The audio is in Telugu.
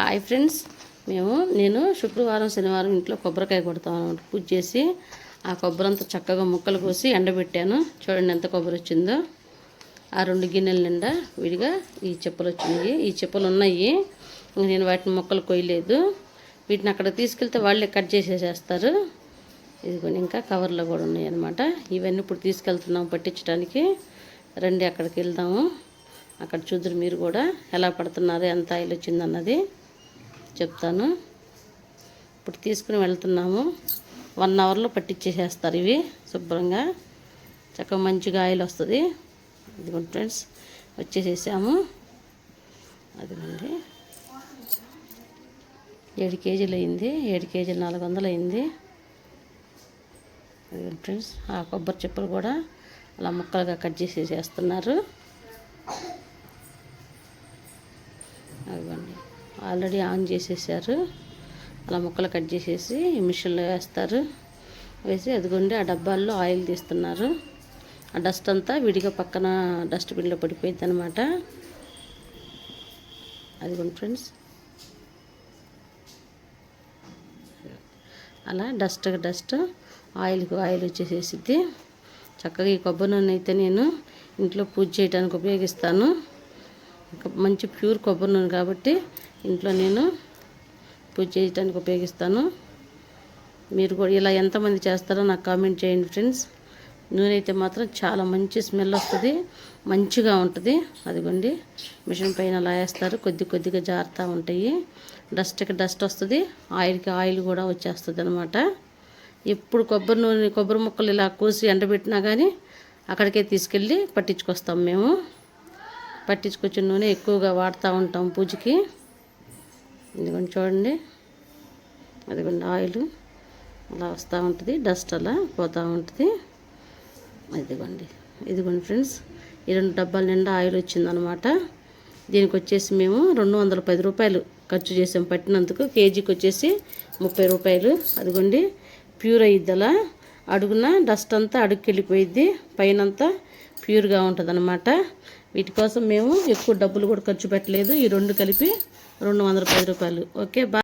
హాయ్ ఫ్రెండ్స్ మేము నేను శుక్రవారం శనివారం ఇంట్లో కొబ్బరికాయ కొడతాను పూజ చేసి ఆ కొబ్బరి అంతా చక్కగా ముక్కలు కోసి ఎండబెట్టాను. చూడండి ఎంత కొబ్బరి వచ్చిందో ఆ రెండు గిన్నెల నిండా విడిగా ఈ చెప్పులు వచ్చినాయి ఈ చెప్పులు ఉన్నాయి నేను వాటిని మొక్కలు కొయ్యలేదు. వీటిని అక్కడ తీసుకెళ్తే వాళ్ళే కట్ చేసేసేస్తారు. ఇదిగోండి ఇంకా కవర్లో కూడా ఉన్నాయి అన్నమాట. ఇవన్నీ ఇప్పుడు తీసుకెళ్తున్నాం పట్టించడానికి రండి అక్కడికి వెళ్దాము. అక్కడ చూద్దరు మీరు కూడా ఎలా పడుతున్నారు ఎంత ఆయిల్ వచ్చిందన్నది చెప్తాను. ఇప్పుడు తీసుకుని వెళ్తున్నాము. వన్ అవర్లో పట్టించేసేస్తారు ఇవి శుభ్రంగా. చక్కగా మంచిగా ఆయిల్ వస్తుంది. ఇదిగోండి ఫ్రెండ్స్ వచ్చేసేసాము. అదిగోండి. ఏడు కేజీలు అయింది. ఏడు కేజీలు నాలుగు వందలు అయింది. అదిగోండి ఫ్రెండ్స్ ఆ కొబ్బరి చెప్పులు కూడా అలా ముక్కలుగా కట్ చేసి చేస్తున్నారు అదిగోండి. ఆల్రెడీ ఆన్ చేసేసారు. అలా ముక్కలు కట్ చేసేసి మిషన్లో వేస్తారు. వేసి అదిగోండి ఆ డబ్బాల్లో ఆయిల్ తీస్తున్నారు. ఆ డస్ట్ అంతా విడిగా పక్కన డస్ట్బిన్లో పడిపోయింది అనమాట అదిగోండి ఫ్రెండ్స్. అలా డస్ట్ డస్ట్ ఆయిల్కి ఆయిల్ వచ్చేసేసిద్ది. చక్కగా ఈ కొబ్బరి నూనె అయితే నేను ఇంట్లో పూజ చేయడానికి ఉపయోగిస్తాను. మంచి ప్యూర్ కొబ్బరి నూనె కాబట్టి ఇంట్లో నేను పూజ చేయడానికి ఉపయోగిస్తాను. మీరు కూడా ఇలా ఎంతమంది చేస్తారో నాకు కామెంట్ చేయండి ఫ్రెండ్స్. నూనె అయితే మాత్రం చాలా మంచి స్మెల్ వస్తుంది మంచిగా ఉంటుంది. అదిగోండి మిషన్ పైన అలా వేస్తారు కొద్ది కొద్దిగా జారుతూ ఉంటాయి. డస్ట్కి డస్ట్ వస్తుంది ఆయిల్కి ఆయిల్ కూడా వచ్చేస్తుంది అనమాట ఎప్పుడు కొబ్బరి నూనె కొబ్బరి ముక్కలు ఇలా కోసి ఎండబెట్టినా కానీ అక్కడికే తీసుకెళ్ళి పట్టించుకొస్తాం మేము. పట్టించుకొచ్చిన నూనె ఎక్కువగా వాడుతూ ఉంటాం పూజకి. ఇదిగోండి చూడండి. అదిగోండి ఆయిల్. అలా వస్తూ ఉంటుంది. డస్ట్ అలా పోతూ ఉంటుంది. ఇదిగోండి. ఇదిగోండి ఫ్రెండ్స్ ఈ రెండు డబ్బాల నిండా ఆయిల్ వచ్చిందనమాట. దీనికి వచ్చేసి మేము రెండు వందల పది రూపాయలు ఖర్చు చేసాం. పట్టినందుకు కేజీకి వచ్చేసి ముప్పై రూపాయలు. అదిగోండి. ప్యూర్ అయ్యిద్ది అలా అడుగున డస్ట్ అంతా అడుగుకెళ్ళిపోయిద్ది పైనంతా ప్యూర్గా ఉంటుంది అనమాట వీటి కోసం మేము ఎక్కువ డబ్బులు కూడా ఖర్చు పెట్టలేదు. ఈ రెండు కలిపి రెండు వందల పది రూపాయలు. ఓకే బా